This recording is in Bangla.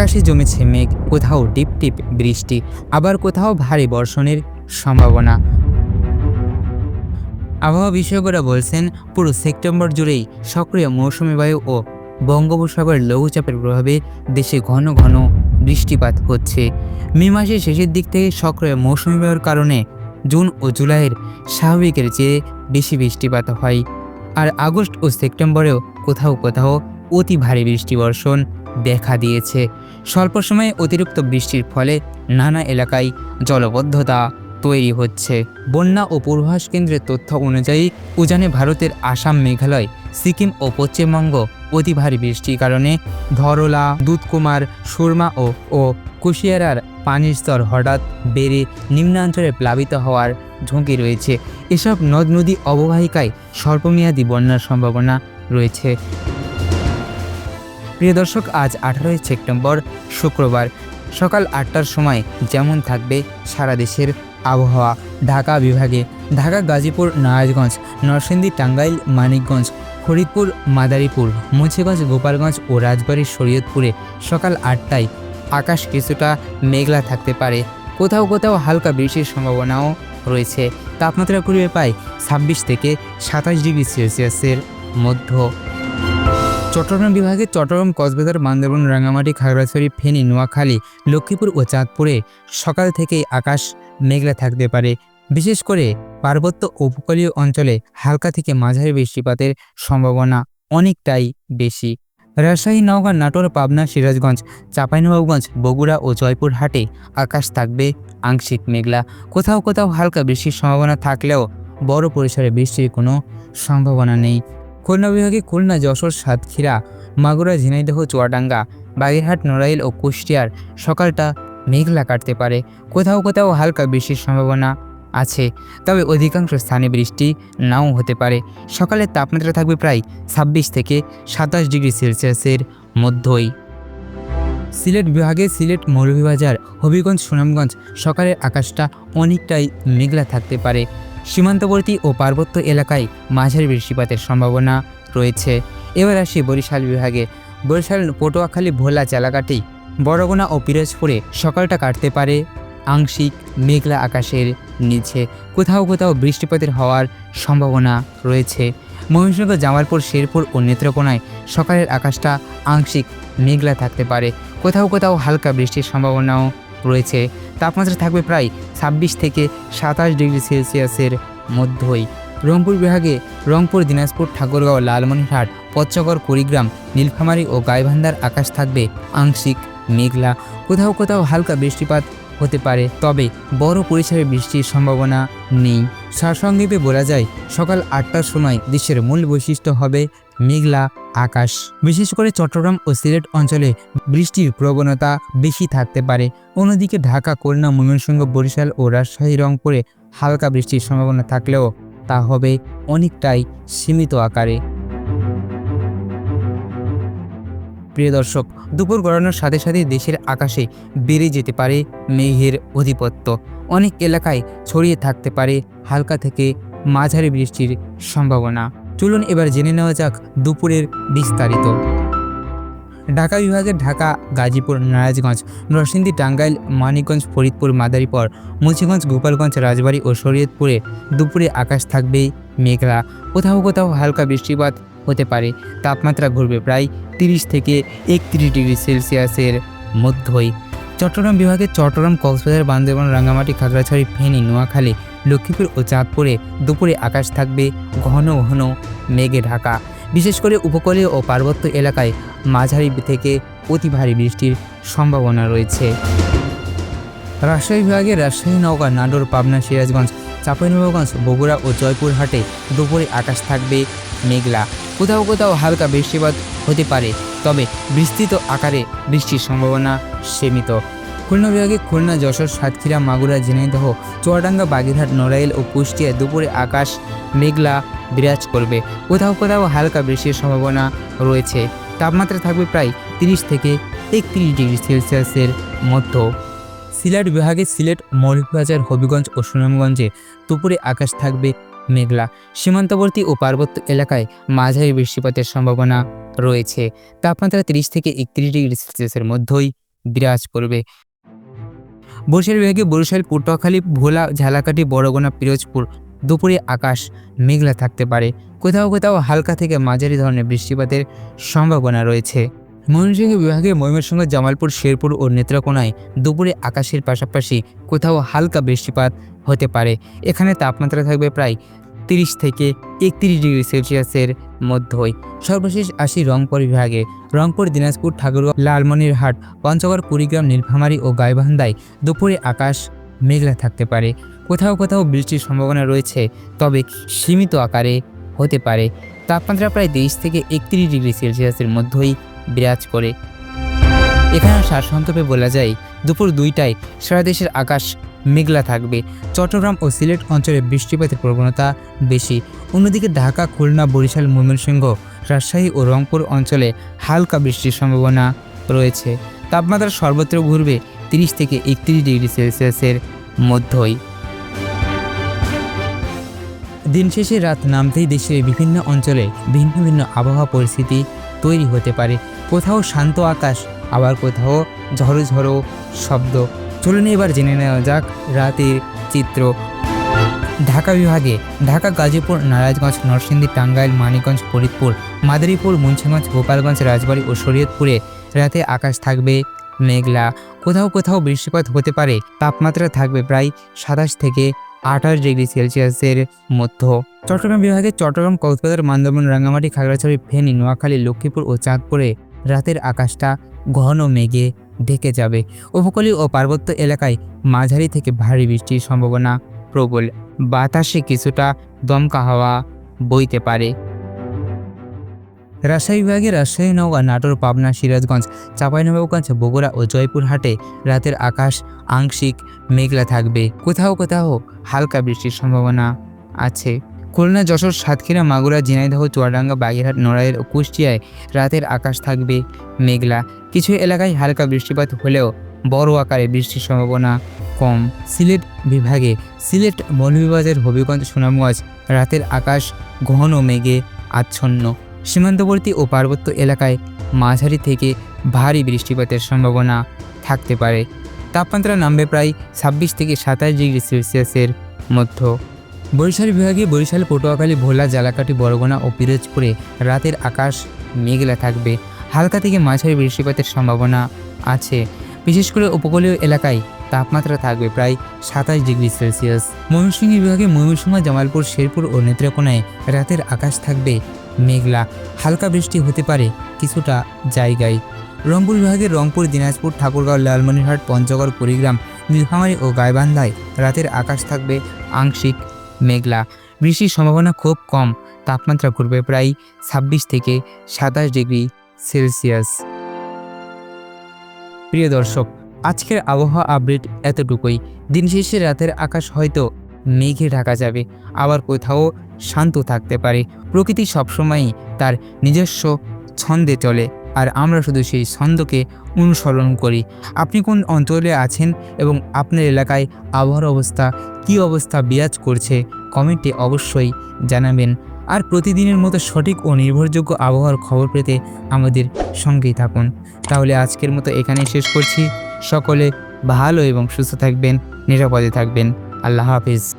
আকাশে জমেছে মেঘ, কোথাও টিপ টিপ বৃষ্টি, আবার কোথাও ভারী বর্ষণের সম্ভাবনা। আবহাওয়া বিশেষজ্ঞরা বলছেন, পুরো সেপ্টেম্বর জুড়েই সক্রিয় মৌসুমী বায়ু ও বঙ্গোপসাগরের লঘুচাপের প্রভাবে দেশে ঘন ঘন বৃষ্টিপাত হচ্ছে। মে মাসের শেষের দিক থেকে সক্রিয় মৌসুমী বায়ুর কারণে জুন ও জুলাইয়ের স্বাভাবিকের চেয়ে বেশি বৃষ্টিপাত হয়। আর আগস্ট ও সেপ্টেম্বরেও কোথাও কোথাও অতি ভারী বৃষ্টি বর্ষণ দেখা দিয়েছে। স্বল্প সময়ে অতিরিক্ত বৃষ্টির ফলে নানা এলাকায় জলবদ্ধতা তৈরি হচ্ছে। বন্যা ও পূর্বাভাস কেন্দ্রের তথ্য অনুযায়ী উজানে ভারতের আসাম, মেঘালয়, সিকিম ও পশ্চিমবঙ্গ অতি ভারী বৃষ্টির কারণে ধরলা, দুধকুমার, সুরমা ও ও কুশিয়ারার পানির স্তর হঠাৎ বেড়ে নিম্নাঞ্চলে প্লাবিত হওয়ার ঝুঁকি রয়েছে। এসব নদ নদী অববাহিকায় স্বল্পমেয়াদী বন্যার সম্ভাবনা রয়েছে। প্রিয় দর্শক, আজ আঠারোই সেপ্টেম্বর, শুক্রবার। সকাল আটটার সময় যেমন থাকবে সারা দেশের আবহাওয়া। ঢাকা বিভাগে ঢাকা, গাজীপুর, নারায়ণগঞ্জ, নরসিংদী, টাঙ্গাইল, মানিকগঞ্জ, ফরিদপুর, মাদারীপুর, মুন্সিগঞ্জ, গোপালগঞ্জ ও রাজবাড়ির শরীয়তপুরে সকাল আটটায় আকাশ কিছুটা মেঘলা থাকতে পারে। কোথাও কোথাও হালকা বৃষ্টির সম্ভাবনাও রয়েছে। তাপমাত্রা করবে প্রায় ছাব্বিশ থেকে সাতাশ ডিগ্রি সেলসিয়াসের মধ্য। চট্টগ্রাম বিভাগে চট্টগ্রাম, কক্সবাজার, বান্দরবান রাঙামাটি খাগড়াছড়ি, ফেনী, নোয়াখালী, লক্ষ্মীপুর ও চাঁদপুরে সকাল থেকেই আকাশ মেঘলা থাকতে পারে। বিশেষ করে পার্বত্য উপকূলীয় অঞ্চলে হালকা থেকে মাঝারি বৃষ্টিপাতের সম্ভাবনা অনেকটাই বেশি। রাজশাহী, নওগাঁ, নাটোর, পাবনা, সিরাজগঞ্জ, চাঁপাইনবাবগঞ্জ, বগুড়া ও জয়পুরহাটে আকাশ থাকবে আংশিক মেঘলা। কোথাও কোথাও হালকা বৃষ্টির সম্ভাবনা থাকলেও বড় পরিসরে বৃষ্টির কোনো সম্ভাবনা নেই। খুলনা বিভাগে খুলনা, যশোর, সাতক্ষীরা, মাগুরা, ঝিনাইদহ, চুয়াডাঙ্গা, বাগেরহাট, নড়াইল ও কুষ্টিয়ার সকালটা মেঘলা কাটতে পারে। কোথাও কোথাও হালকা বৃষ্টির সম্ভাবনা আছে, তবে অধিকাংশ স্থানে বৃষ্টি নাও হতে পারে। সকালের তাপমাত্রা থাকবে প্রায় ছাব্বিশ থেকে সাতাশ ডিগ্রি সেলসিয়াসের মধ্যই। সিলেট বিভাগে সিলেট মৌলভীবাজার, হবিগঞ্জ, সুনামগঞ্জ সকালের আকাশটা অনেকটাই মেঘলা থাকতে পারে। সীমান্তবর্তী ও পার্বত্য এলাকায় মাঝারি বৃষ্টিপাতের সম্ভাবনা রয়েছে। এবার আসি বরিশাল বিভাগে। বরিশাল, পটুয়াখালী, ভোলা এলাকাটি বরগুনা ও পিরোজপুরে সকালটা কাটতে পারে। আংশিক মেঘলা আকাশের নিচে কোথাও কোথাও বৃষ্টিপাতের হওয়ার সম্ভাবনা রয়েছে। মহিষনগর জামালপুর, শেরপুর ও নেত্রকোনায় সকালের আকাশটা আংশিক মেঘলা থাকতে পারে। কোথাও কোথাও হালকা বৃষ্টির সম্ভাবনাও রয়েছে। তাপমাত্রা থাকবে প্রায় ছাব্বিশ থেকে সাতাশ ডিগ্রি সেলসিয়াসের মধ্যই। রংপুর বিভাগে রংপুর, দিনাজপুর, ঠাকুরগাঁও, লালমনিরহাট, পচ্চগড়, কুড়িগ্রাম, নীলফামারী ও গাইবান্ধার আকাশ থাকবে আংশিক মেঘলা। কোথাও কোথাও হালকা বৃষ্টিপাত হতে পারে, তবে বড় পরিসরে বৃষ্টির সম্ভাবনা নেই। সারসংক্ষেপে বলা যায়, সকাল আটটার সময় দেশের মূল বৈশিষ্ট্য হবে মেঘলা আকাশ। বিশেষ করে চট্টগ্রাম ও সিলেট অঞ্চলে বৃষ্টির প্রবণতা বেশি থাকতে পারে। অন্যদিকে ঢাকা, খুলনা, ময়মনসিংহ, বরিশাল ও রাজশাহী, রংপুরে হালকা বৃষ্টির সম্ভাবনা থাকলেও তা হবে অনেকটাই সীমিত আকারে। প্রিয় দর্শক, দুপুর গড়ানোর সাথে সাথে দেশের আকাশে বেড়ে যেতে পারে মেঘের অধিপত্য অনেক এলাকায় ছড়িয়ে থাকতে পারে হালকা থেকে মাঝারি বৃষ্টির সম্ভাবনা। চলুন এবার জেনে নেওয়া যাক দুপুরের বিস্তারিত। ঢাকা বিভাগের ঢাকা, গাজীপুর, নারায়ণগঞ্জ, নরসিংদী, টাঙ্গাইল, মানিকগঞ্জ, ফরিদপুর, মাদারীপুর, মুন্সিগঞ্জ, গোপালগঞ্জ, রাজবাড়ী ও শরীয়তপুরে দুপুরে আকাশ থাকবে মেঘলা। কোথাও কোথাও হালকা বৃষ্টিপাত হতে পারে। তাপমাত্রা ঘুরবে প্রায় তিরিশ থেকে একত্রিশ ডিগ্রি সেলসিয়াসের মধ্যই। চট্টগ্রাম বিভাগের চট্টগ্রাম, কক্সবাজার, বান্দরবান, রাঙ্গামাটি, খাগড়াছড়ি, ফেনী, নোয়াখালী লক্ষ্মীপুর ও চাঁদপুরে দুপুরে আকাশ থাকবে ঘন ঘন মেঘে ঢাকা। বিশেষ করে উপকূলীয় ও পার্বত্য এলাকায় মাঝারি থেকে অতি ভারী বৃষ্টির সম্ভাবনা রয়েছে। রাজশাহী বিভাগে রাজশাহী, নওগাঁ, নাটোর, পাবনা, সিরাজগঞ্জ, চাঁপাইনবাবগঞ্জ, বগুড়া ও জয়পুরহাটে দুপুরে আকাশ থাকবে মেঘলা। কোথাও কোথাও হালকা বৃষ্টিপাত হতে পারে, তবে বিস্তৃত আকারে বৃষ্টির সম্ভাবনা সীমিত। খুলনা বিভাগে খুলনা, যশোর, সাতক্ষীরা, মাগুরা, ঝিনাইদহ, চুয়াডাঙ্গা, বাগেরহাট, নড়াইল ও কুষ্টিয়া দুপুরে আকাশ মেঘলা বিরাজ করবে। কোথাও কোথাও হালকা বৃষ্টির সম্ভাবনা রয়েছে। তাপমাত্রা থাকবে প্রায় তিরিশ থেকে একত্রিশ ডিগ্রি সেলসিয়াসের মধ্য। সিলেট বিভাগে সিলেট, মৌলভীবাজার, হবিগঞ্জ ও সুনামগঞ্জে দুপুরে আকাশ থাকবে মেঘলা। সীমান্তবর্তী ও পার্বত্য এলাকায় মাঝারি বৃষ্টিপাতের সম্ভাবনা রয়েছে। তাপমাত্রা তিরিশ থেকে একত্রিশ ডিগ্রি সেলসিয়াসের মধ্যেই বিরাজ করবে। বরিশাল বিভাগে বরিশাল, পটুয়াখালী, ভোলা, ঝালাকাটি, বড়গোনা, পিরোজপুর, দুপুরে আকাশ মেঘলা থাকতে পারে। কোথাও কোথাও হালকা থেকে মাঝারি ধরনের বৃষ্টিপাতের সম্ভাবনা রয়েছে। ময়মনসিংহ বিভাগে ময়মনসিংহ, জামালপুর, শেরপুর ও নেত্রকোনায় দুপুরে আকাশের পাশাপাশি কোথাও হালকা বৃষ্টিপাত হতে পারে। এখানে তাপমাত্রা থাকবে প্রায় তিরিশ থেকে একত্রিশ ডিগ্রি সেলসিয়াসের মধ্যই। সর্বশেষ আসি রংপুর বিভাগে। রংপুর, দিনাজপুর, ঠাকুরগাঁও, লালমনিরহাট, পঞ্চগড়, কুড়িগ্রাম, নীলফামারী ও গাইবান্ধায় দুপুরে আকাশ মেঘলা থাকতে পারে। কোথাও কোথাও বৃষ্টির সম্ভাবনা রয়েছে, তবে সীমিত আকারে হতে পারে। তাপমাত্রা প্রায় তেইশ থেকে একত্রিশ ডিগ্রি সেলসিয়াসের মধ্যেই বিরাজ করে। এখানে সারসংক্ষেপে বলা যায় দুপুর দুইটায় সারা দেশের আকাশ মেঘলা থাকবে। চট্টগ্রাম ও সিলেট অঞ্চলে বৃষ্টিপাতের প্রবণতা বেশি। অন্যদিকে ঢাকা, খুলনা, বরিশাল, ময়মনসিংহ, রাজশাহী ও রংপুর অঞ্চলে হালকা বৃষ্টির সম্ভাবনা রয়েছে। তাপমাত্রা সর্বত্র ঘুরবে তিরিশ থেকে একত্রিশ ডিগ্রি সেলসিয়াসের মধ্যই। দিন শেষে রাত নামতেই দেশের বিভিন্ন অঞ্চলে ভিন্ন ভিন্ন আবহাওয়া পরিস্থিতি তৈরি হতে পারে। কোথাও শান্ত আকাশ, আবার কোথাও ঝড়ো ঝড়ো শব্দ। চলুন এবার জেনে নেওয়া যাক রাতের চিত্র। ঢাকা বিভাগে, ঢাকা, গাজীপুর, নারায়ণগঞ্জ, নরসিংদী, টাঙ্গাইল, মানিকগঞ্জ, ফরিদপুর, মাদারীপুর, মুন্সিগঞ্জ, গোপালগঞ্জ, রাজবাড়ী ও শরীয়তপুরে রাতে আকাশ থাকবে মেঘলা। কোথাও কোথাও বৃষ্টিপাত হতে পারে, তাপমাত্রা থাকবে প্রায় সাতাশ থেকে আঠাশ ডিগ্রি সেলসিয়াসের মধ্য। চট্টগ্রাম বিভাগে চট্টগ্রাম, কক্সবাজার মান্দবন রাঙ্গামাটি, খাগড়াছড়ি, ফেনী, নোয়াখালী, লক্ষ্মীপুর ও চাঁদপুরে রাতের আকাশটা ঘন মেঘে ঢেকে যাবে। উপকূলীয় ও পার্বত্য এলাকায় মাঝারি থেকে ভারী বৃষ্টির সম্ভাবনা প্রবল। বাতাসে কিছুটা দমকা হাওয়া বইতে পারে। রাজশাহী বিভাগে রাজশাহী, নওগাঁ, নাটোর, পাবনা, সিরাজগঞ্জ, চাঁপাইনবাবগঞ্জ, বগুড়া ও জয়পুরহাটে রাতের আকাশ আংশিক মেঘলা থাকবে। কোথাও কোথাও হালকা বৃষ্টির সম্ভাবনা আছে। খুলনা, যশোর, সাতক্ষীরা, মাগুরা, ঝিনাইদহ, চুয়াডাঙ্গা, বাগেরহাট, নড়াইল ও কুষ্টিয়ায় রাতের আকাশ থাকবে মেঘলা। কিছু এলাকায় হালকা বৃষ্টিপাত হলেও বড় আকারে বৃষ্টির সম্ভাবনা কম। সিলেট বিভাগে, সিলেট মৌলভীবাজার হবিগঞ্জ, সুনামগঞ্জ, রাতের আকাশ ঘন মেঘে আচ্ছন্ন। সীমান্তবর্তী ও পার্বত্য এলাকায় মাঝারি থেকে ভারী বৃষ্টিপাতের সম্ভাবনা থাকতে পারে। তাপমাত্রা নামবে প্রায় ছাব্বিশ থেকে সাতাশ ডিগ্রি সেলসিয়াসের মধ্য। বরিশাল বিভাগে বরিশাল, পটুয়াখালী, ভোলা জালাকাঠি বরগুনা ও পিরোজপুরে রাতের আকাশ মেঘলা থাকবে। হালকা থেকে মাঝারি বৃষ্টিপাতের সম্ভাবনা আছে। বিশেষ করে উপকূলীয় এলাকায় তাপমাত্রা থাকবে প্রায় সাতাশ ডিগ্রি সেলসিয়াস। ময়মনসিংহ বিভাগে ময়মনসিংহ, জামালপুর, শেরপুর ও নেত্রকোনায় রাতের আকাশ থাকবে মেঘলা। হালকা বৃষ্টি হতে পারে কিছুটা জায়গায়। রংপুর বিভাগের রংপুর, দিনাজপুর, ঠাকুরগাঁও, লালমনিরহাট, পঞ্চগড়, কুড়িগ্রাম, নীলফামারী ও গাইবান্ধায় রাতের আকাশ থাকবে আংশিক মেঘলা। বৃষ্টির সম্ভাবনা খুব কম, তাপমাত্রা ঘুরবে প্রায় ছাব্বিশ থেকে সাতাশ ডিগ্রি সেলসিয়াস। প্রিয় দর্শক, আজকের আবহাওয়া আপডেট এতটুকুই। দিন শেষে রাতের আকাশ হয়তো মেঘে ঢাকা যাবে, আবার কোথাও শান্ত থাকতে পারে। প্রকৃতি সবসময়ই তার নিজস্ব ছন্দে চলে। আর আমরা শুধু সেই ছন্দকে অনুসরণ করি। আপনি কোন অঞ্চলে আছেন এবং আপনার এলাকায় আবহাওয়ার অবস্থা, কী অবস্থা বিরাজ করছে কমেন্টে অবশ্যই জানাবেন। আর প্রতিদিনের মতো সঠিক ও নির্ভরযোগ্য আবহাওয়ার খবর পেতে আমাদের সঙ্গেই থাকুন। তাহলে আজকের মতো এখানেই শেষ করছি। সকলে ভালো এবং সুস্থ থাকবেন, নিরাপদে থাকবেন। আল্লাহ হাফিজ।